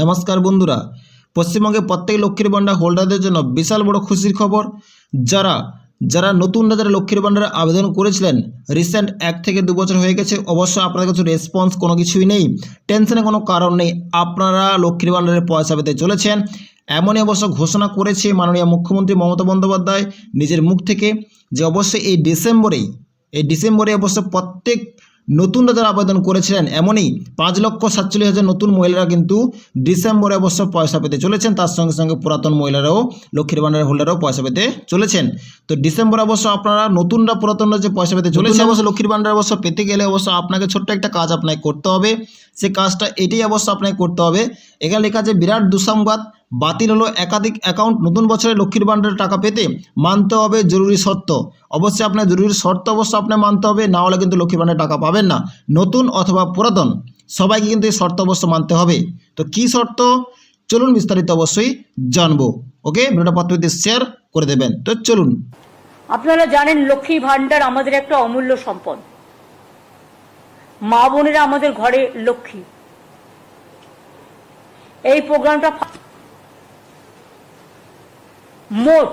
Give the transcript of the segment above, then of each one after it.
নমস্কার বন্ধুরা। পশ্চিমবঙ্গে প্রত্যেক লক্ষ্মীর ভাণ্ডার হোল্ডারদের জন্য বিশাল বড় খুশির খবর। যারা যারা নতুনরা যারা লক্ষ্মীর ভাণ্ডারে আবেদন করেছিলেন রিসেন্ট এক থেকে দু বছর হয়ে গেছে অবশ্য আপনাদের কাছে রেসপন্স কোনো কিছুই নেই। টেনশনে কোনো কারণ নেই, আপনারা লক্ষ্মীর ভাণ্ডারের পয়সা পেতে চলেছেন। এমনই অবশ্য ঘোষণা করেছে মাননীয় মুখ্যমন্ত্রী মমতা বন্দ্যোপাধ্যায় নিজের মুখ থেকে যে অবশ্যই এই ডিসেম্বরেই এই ডিসেম্বরে অবশ্য প্রত্যেক নতুনরা যারা আবেদন করেছিলেন এমনই পাঁচ লক্ষ সাতচল্লিশ হাজার নতুন মহিলারা কিন্তু ডিসেম্বরে অবশ্য পয়সা পেতে চলেছেন। তার সঙ্গে সঙ্গে পুরাতন মহিলারাও লক্ষ্মীর ভাণ্ডারের হোল্ডারও পয়সা পেতে চলেছেন। তো ডিসেম্বরে অবশ্য আপনারা নতুনরা পুরাতনরা যে পয়সা পেতে চলেছে অবশ্য লক্ষ্মীর ভাণ্ডার অবশ্য পেতে গেলে অবশ্য আপনাকে ছোট্ট একটা কাজ আপনাকে করতে হবে। সে কাজটা এটাই অবশ্য আপনাকে করতে হবে। এখানে লেখা আছে বিরাট দুঃসংবাদ। বাতিল হলো একাধিক অ্যাকাউন্ট নতুন বছরে লক্ষ্মীর ভাণ্ডারের টাকা পেতে। মানতে হবে জরুরি শর্ত। অবশ্যই আপনার জরুরি শর্ত অবশ্য আপনার মানতে হবে, না হলে কিন্তু লক্ষ্মীর ভাণ্ডারের টাকা পাবেন না। নতুন অথবা পুরাতন, সবাইকে কিন্তু এই শর্ত অবশ্য মানতে হবে। তো কি শর্ত? চলুন বিস্তারিত অবশ্যই জানব। ওকে, ভিডিওটা পত্রিতে শেয়ার করে দেবেন, তো চলুন। আপনারা জানেন লক্ষ্মী ভাণ্ডার আমাদের একটা অমূল্য সম্পদ। মা বোনেরা আমাদের ঘরে লক্ষ্মী। এই প্রোগ্রামটা মোট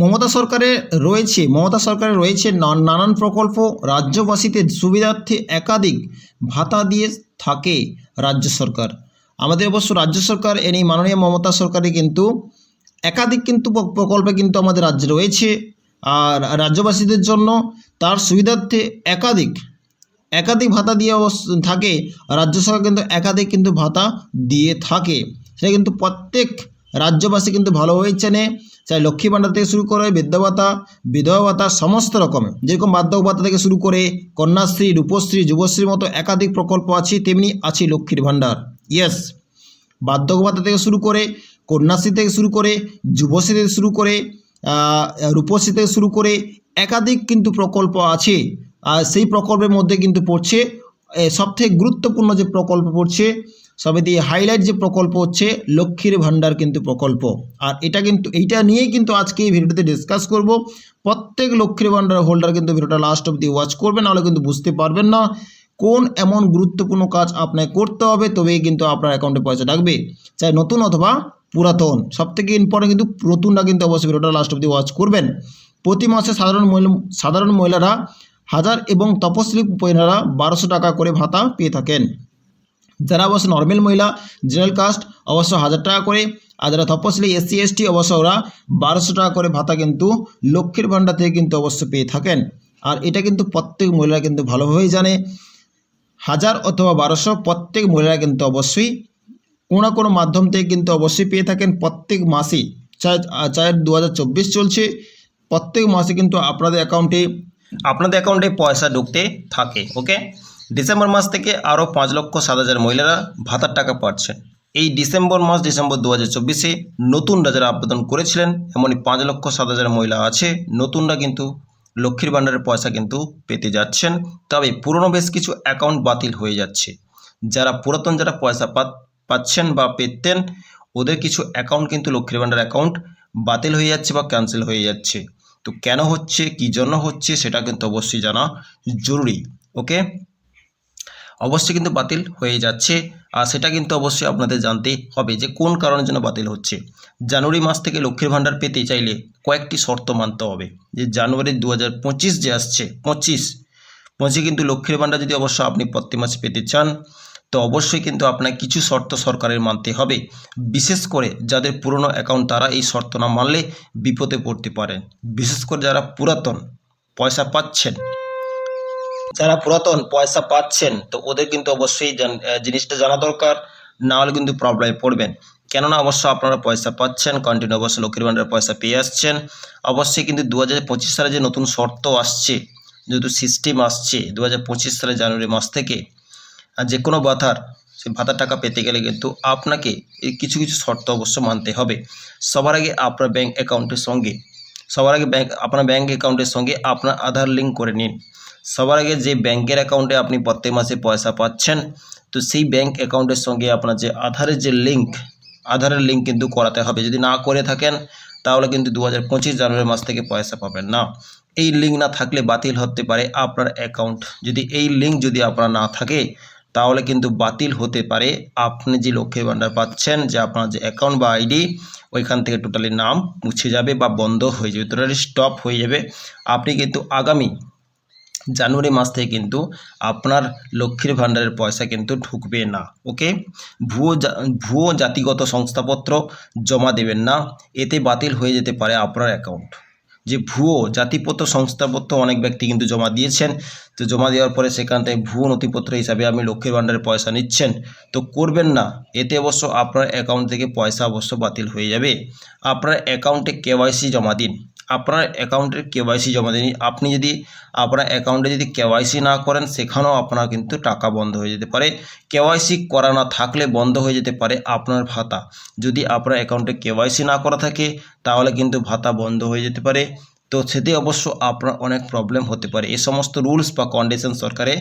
মমতা সরকারের রয়েছে, মমতা সরকারের রয়েছে নানান প্রকল্প। রাজ্যবাসীদের সুবিধার্থে একাধিক ভাতা দিয়ে থাকে রাজ্য সরকার। আমাদের অবশ্য রাজ্য সরকার, এ নিয়ে মাননীয় মমতা সরকারে কিন্তু একাধিক কিন্তু প্র- প্রকল্পে কিন্তু আমাদের রাজ্যে রয়েছে। আর রাজ্যবাসীদের জন্য তার সুবিধার্থে একাধিক একাধিক ভাতা দিয়ে থাকে। রাজ্য সরকার কিন্তু একাধিক কিন্তু ভাতা দিয়ে থাকে। সেটা কিন্তু প্রত্যেক রাজ্যবাসী কিন্তু ভালোভাবেই চেনে। চাই লক্ষ্মী ভাণ্ডার থেকে শুরু করে বৃদ্ধ ভাতা বিধবা ভাতা সমস্ত রকমের যেরকম বার্ধক্য ভাতা থেকে শুরু করে কন্যাশ্রী, রূপশ্রী, যুবশ্রীর মতো একাধিক প্রকল্প আছে, তেমনি আছে লক্ষ্মীর ভাণ্ডার। ইয়েস বার্ধক্য ভাতা থেকে শুরু করে কন্যাশ্রী থেকে শুরু করে যুবশ্রী থেকে শুরু করে রূপশ্রী থেকে শুরু করে একাধিক কিন্তু প্রকল্প আছে। আর সেই প্রকল্পের মধ্যে কিন্তু পড়ছে সবথেকে গুরুত্বপূর্ণ যে প্রকল্প পড়ছে সবে দিয়ে হাইলাইট যে প্রকল্প হচ্ছে, লক্ষ্মীর ভাণ্ডার কিন্তু প্রকল্প। আর এটা কিন্তু, এইটা নিয়েই কিন্তু আজকে এই ভিডিওতে ডিসকাস করব। প্রত্যেক লক্ষ্মীর ভাণ্ডার হোল্ডার কিন্তু ভিডিওটা লাস্ট অবধি ওয়াচ করবেন নাহলে কিন্তু বুঝতে পারবেন না কোন এমন গুরুত্বপূর্ণ কাজ আপনাকে করতে হবে, তবেই কিন্তু আপনার অ্যাকাউন্টে পয়সা ডাকবে চাই নতুন অথবা পুরাতন সব থেকে ইম্পর্টেন্ট কিন্তু নতুনরা কিন্তু অবশ্যই ভিডিওটা লাস্ট অবধি ওয়াচ করবেন। প্রতি মাসে সাধারণ মহিলা, সাধারণ মহিলারা হাজার এবং তপশিলি মহিলারা বারোশো টাকা করে ভাতা পেয়ে থাকেন। যারা অবশ্য নর্মাল মহিলা জেনারেল কাস্ট অবশ্য হাজার টাকা করে, আর যারা তপশিলি এসসি এসটি অবশ্য ওরা বারোশো টাকা করে ভাতা কিন্তু লক্ষ্মীর ভাণ্ডার থেকে কিন্তু অবশ্য পেয়ে থাকেন। আর এটা কিন্তু প্রত্যেক মহিলারা কিন্তু ভালোভাবেই জানে। হাজার অথবা বারোশো প্রত্যেক মহিলারা কিন্তু অবশ্যই কোনো না কোনো মাধ্যম থেকে কিন্তু অবশ্যই পেয়ে থাকেন প্রত্যেক মাসেই চাই চাই দু চলছে। প্রত্যেক মাসে কিন্তু আপনাদের অ্যাকাউন্টে আপনাদের অ্যাকাউন্টে পয়সা ঢুকতে থাকে ওকে ডিসেম্বর মাস থেকে আরও পাঁচ লক্ষ সাত হাজার মহিলারা ভাতার টাকা পাচ্ছেন এই ডিসেম্বর মাস, ডিসেম্বর দু হাজার চব্বিশে নতুনরা যারা আবেদন করেছিলেন, এমনই পাঁচ লক্ষ সাত হাজার মহিলা আছে। নতুনরা কিন্তু লক্ষ্মীর ভাণ্ডারের পয়সা কিন্তু পেতে যাচ্ছেন। তবে পুরনো বেশ কিছু অ্যাকাউন্ট বাতিল হয়ে যাচ্ছে। যারা পুরাতন যারা পয়সা পাচ্ছেন বা পেতেন, ওদের কিছু অ্যাকাউন্ট কিন্তু লক্ষ্মীর ভাণ্ডার অ্যাকাউন্ট বাতিল হয়ে যাচ্ছে বা ক্যান্সেল হয়ে যাচ্ছে। তো কেন হচ্ছে, কী জন্য হচ্ছে, সেটা কিন্তু অবশ্যই জানা জরুরি। ওকে? অবশ্যই কিন্তু বাতিল হয়ে যাচ্ছে। আর সেটা কিন্তু অবশ্যই আপনাদের জানতে হবে যে কোন কারণের জন্য বাতিল হচ্ছে। জানুয়ারি মাস থেকে লক্ষ্মীর ভাণ্ডার পেতে চাইলে কয়েকটি শর্ত মানতে হবে। যে জানুয়ারি দু হাজার পঁচিশ যে আসছে, পঁচিশ, পঁচিশে কিন্তু লক্ষ্মীর ভাণ্ডার যদি অবশ্য আপনি প্রতি মাসে পেতে চান, তো অবশ্যই কিন্তু আপনার কিছু শর্ত সরকারের মানতে হবে। বিশেষ করে যাদের পুরনো অ্যাকাউন্ট তারা এই শর্ত না মানলে বিপদে পড়তে পারেন। বিশেষ করে যারা পুরাতন, পয়সা পাচ্ছেন যারা পুরাতন পয়সা পাচ্ছেন, তো ওদের কিন্তু অবশ্যই জিনিসটা জানা দরকার। না হলে কিন্তু প্রবলেমে পড়বেন। কেননা অবশ্য আপনারা পয়সা পাচ্ছেন কন্টিনিউ অবশ্য লক্ষ্মীর ভাণ্ডার পয়সা পেয়ে আসছেন। অবশ্যই কিন্তু দু হাজার পঁচিশ সালে যে নতুন শর্ত আসছে, যেহেতু সিস্টেম আসছে দু হাজার পঁচিশ সালে জানুয়ারি মাস থেকে যে কোনো ভাতার, সে ভাতার টাকা পেতে গেলে কিন্তু আপনাকে কিছু কিছু শর্ত অবশ্য মানতে হবে। সবার আগে আপনার ব্যাংক অ্যাকাউন্টের সঙ্গে, সবার আগে ব্যাংক আপনার ব্যাঙ্ক অ্যাকাউন্টের সঙ্গে আপনার আধার লিঙ্ক করে নিন। সবার আগে যে ব্যাংকের অ্যাকাউন্টে আপনি প্রত্যেক মাসে পয়সা পাচ্ছেন, তো সেই ব্যাংক অ্যাকাউন্টের সঙ্গে আপনার যে আধারের যে লিঙ্ক আধারের লিঙ্ক কিন্তু করাতে হবে। যদি না করে থাকেন, তাহলে কিন্তু দু হাজার পঁচিশ জানুয়ারি মাস থেকে পয়সা পাবেন না। এই লিঙ্ক না থাকলে বাতিল হতে পারে আপনার অ্যাকাউন্ট যদি এই লিঙ্ক যদি আপনার না থাকে, তাহলে কিন্তু বাতিল হতে পারে আপনি যে লক্ষ্মীর ভাণ্ডার পাচ্ছেন, যে আপনার যে অ্যাকাউন্ট বা আইডি ওইখান থেকে টোটালি নাম মুছে যাবে বা বন্ধ হয়ে যাবে টোটালি স্টপ হয়ে যাবে। আপনি কিন্তু আগামী জানুয়ারি মাস থেকে কিন্তু আপনার লক্ষ্মীর ভাণ্ডারের পয়সা কিন্তু ঢুকবে না, ওকে? ভুয়ো ভুয়ো জাতিগত সংস্থাপত্র জমা দেবেন না, এতে বাতিল হয়ে যেতে পারে আপনার অ্যাকাউন্ট। যে ভুয়ো জাতিপত্র সংস্থাপত্র অনেক ব্যক্তি কিন্তু জমা দিয়েছেন, তো জমা দেওয়ার পরে সেখান থেকে ভুয়ো নথিপত্র হিসাবে আপনি লক্ষ্মীর ভাণ্ডারের পয়সা নিচ্ছেন, তো করবেন না, এতে অবশ্য আপনার অ্যাকাউন্ট থেকে পয়সা অবশ্য বাতিল হয়ে যাবে। আপনার অ্যাকাউন্টে কেওয়াইসি জমা দিন আপনার অ্যাকাউন্টের কেওয়াইসি জমা দিন আপনি যদি আপনার অ্যাকাউন্টে যদি কেওয়াইসি না করেন, সেখানেও আপনার কিন্তু টাকা বন্ধ হয়ে যেতে পারে। কেওয়াইসি করা না থাকলে বন্ধ হয়ে যেতে পারে আপনার ভাতা। যদি আপনার অ্যাকাউন্টে কেওয়াইসি না করা থাকে, তাহলে কিন্তু ভাতা বন্ধ হয়ে যেতে পারে। তো সেতে অবশ্য আপনার অনেক প্রবলেম হতে পারে। এই সমস্ত রুলস বা কন্ডিশন সরকারে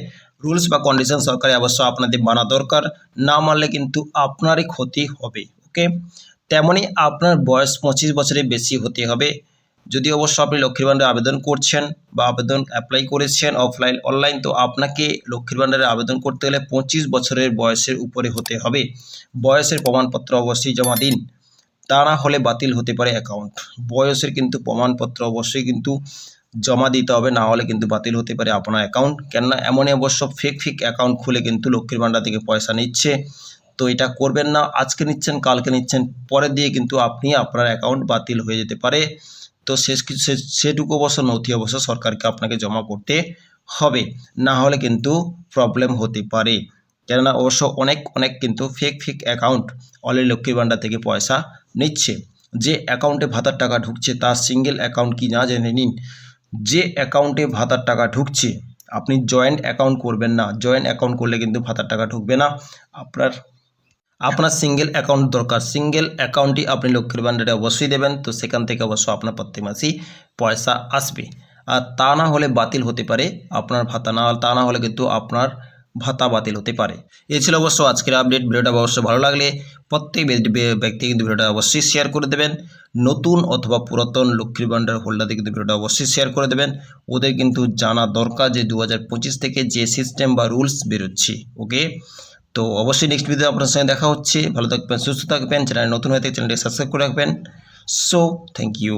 রুলস বা কন্ডিশন সরকারে অবশ্য আপনাদের মানা দরকার। না মানলে কিন্তু আপনারই ক্ষতি হবে ওকে তেমনই আপনার বয়স পঁচিশ বছরের বেশি হতে হবে। যদি অবশ্য আপনি লক্ষ্মীর ভাণ্ডারে আবেদন করছেন বা আবেদন অ্যাপ্লাই করেছেন অফলাইন অনলাইন তো আপনাকে লক্ষ্মীর ভাণ্ডারে আবেদন করতে গেলে পঁচিশ বছরের বয়সের উপরে হতে হবে। বয়সের প্রমাণপত্র অবশ্যই জমা দিন। তা না হলে বাতিল হতে পারে অ্যাকাউন্ট বয়সের কিন্তু প্রমাণপত্র অবশ্যই কিন্তু জমা দিতে হবে, না হলে কিন্তু বাতিল হতে পারে আপনার অ্যাকাউন্ট কেননা এমনই অবশ্য ফেক ফেক অ্যাকাউন্ট খুলে কিন্তু লক্ষ্মীর ভাণ্ডার থেকে পয়সা নিচ্ছে। তো এটা করবেন না। আজকে নিচ্ছেন, কালকে নিচ্ছেন, পরের দিয়ে কিন্তু আপনি আপনার অ্যাকাউন্ট বাতিল হয়ে যেতে পারে। তো শেষ সেটুকু অবশ্য নথি অবশ্য সরকারকে আপনাকে জমা করতে হবে। না হলে কিন্তু প্রবলেম হতে পারে। কেননা অবশ্য অনেক অনেক কিন্তু ফেক ফেক অ্যাকাউন্ট অলরেডি লক্ষ্মীর ভাণ্ডার থেকে পয়সা নিচ্ছে। যে অ্যাকাউন্টে ভাতার টাকা ঢুকছে, তার সিঙ্গেল অ্যাকাউন্ট কি না জেনে নিন। যে অ্যাকাউন্টে ভাতার টাকা ঢুকছে, আপনি জয়েন্ট অ্যাকাউন্ট করবেন না। জয়েন্ট অ্যাকাউন্ট করলে কিন্তু ভাতার টাকা ঢুকবে না। আপনার আপনার সিঙ্গেল অ্যাকাউন্ট দরকার। সিঙ্গেল অ্যাকাউন্টই আপনি লক্ষ্মীর ভাণ্ডারে অবশ্যই দেবেন। তো সেখান থেকে অবশ্য আপনার প্রত্যেক মাসেই পয়সা আসবে। আর তা না হলে বাতিল হতে পারে আপনার ভাতা না তা না হলে কিন্তু আপনার ভাতা বাতিল হতে পারে। এ ছিল অবশ্য আজকের আপডেট ভিডিওটা অবশ্যই ভালো লাগলে প্রত্যেক ব্যক্তি কিন্তু ভিডিওটা অবশ্যই শেয়ার করে দেবেন। নতুন অথবা পুরাতন লক্ষ্মীর ভাণ্ডার হোল্ডারদের কিন্তু ভিডিওটা অবশ্যই শেয়ার করে দেবেন। ওদের কিন্তু জানা দরকার যে দু হাজার পঁচিশ থেকে যে সিস্টেম বা রুলস বেরোচ্ছে ওকে তো অবশ্যই নেক্সট ভিডিও আপনার সঙ্গে দেখা হচ্ছে। ভালো থাকবেন, সুস্থ থাকবেন চ্যানেল নতুন হয়ে চ্যানেলটি সাবস্ক্রাইব করে রাখবেন। So thank you